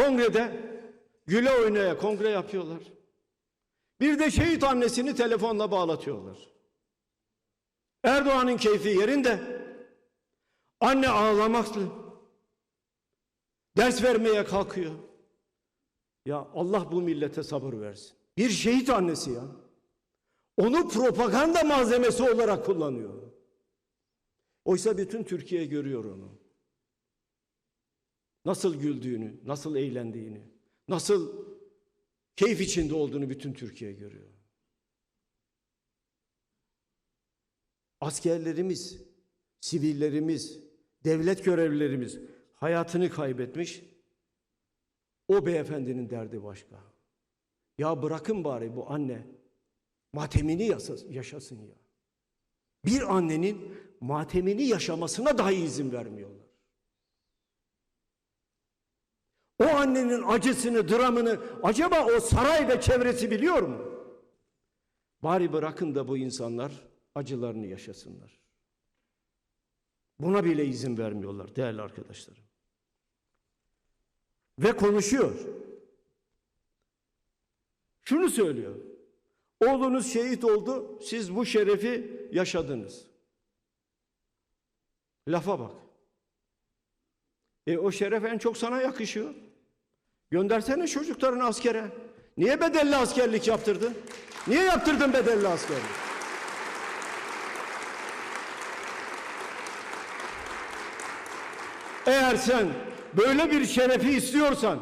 kongrede güle oynaya kongre yapıyorlar. Bir de şehit annesini telefonla bağlatıyorlar. Erdoğan'ın keyfi yerinde. Anne ağlamaklı. Ders vermeye kalkıyor. Ya Allah bu millete sabır versin. Bir şehit annesi ya. Onu propaganda malzemesi olarak kullanıyor. Oysa bütün Türkiye görüyor onu. Nasıl güldüğünü, nasıl eğlendiğini, nasıl keyif içinde olduğunu bütün Türkiye görüyor. Askerlerimiz, sivillerimiz, devlet görevlilerimiz hayatını kaybetmiş. O beyefendinin derdi başka. Ya bırakın bari bu anne matemini yaşasın ya. Bir annenin matemini yaşamasına dahi izin vermiyorlar. O annenin acısını, dramını acaba o saray ve çevresi biliyor mu? Bari bırakın da bu insanlar acılarını yaşasınlar. Buna bile izin vermiyorlar değerli arkadaşlarım. Ve konuşuyor. Şunu söylüyor. Oğlunuz şehit oldu, siz bu şerefi yaşadınız. Lafa bak. E o şeref en çok sana yakışıyor. Göndersene çocuklarını askere. Niye bedelli askerlik yaptırdın? Niye yaptırdın bedelli askerlik? Eğer sen böyle bir şerefi istiyorsan,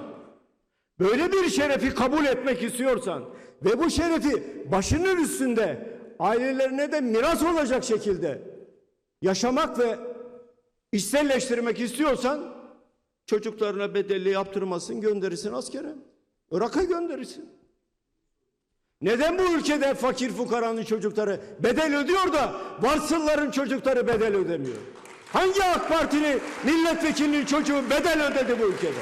böyle bir şerefi kabul etmek istiyorsan ve bu şerefi başının üstünde ailelerine de miras olacak şekilde yaşamak ve içselleştirmek istiyorsan çocuklarına bedelli yaptırmasın gönderirsin askere. Irak'a gönderirsin. Neden bu ülkede fakir fukaranın çocukları bedel ödüyor da varsılların çocukları bedel ödemiyor? Hangi AK Partili milletvekilinin çocuğu bedel ödedi bu ülkede?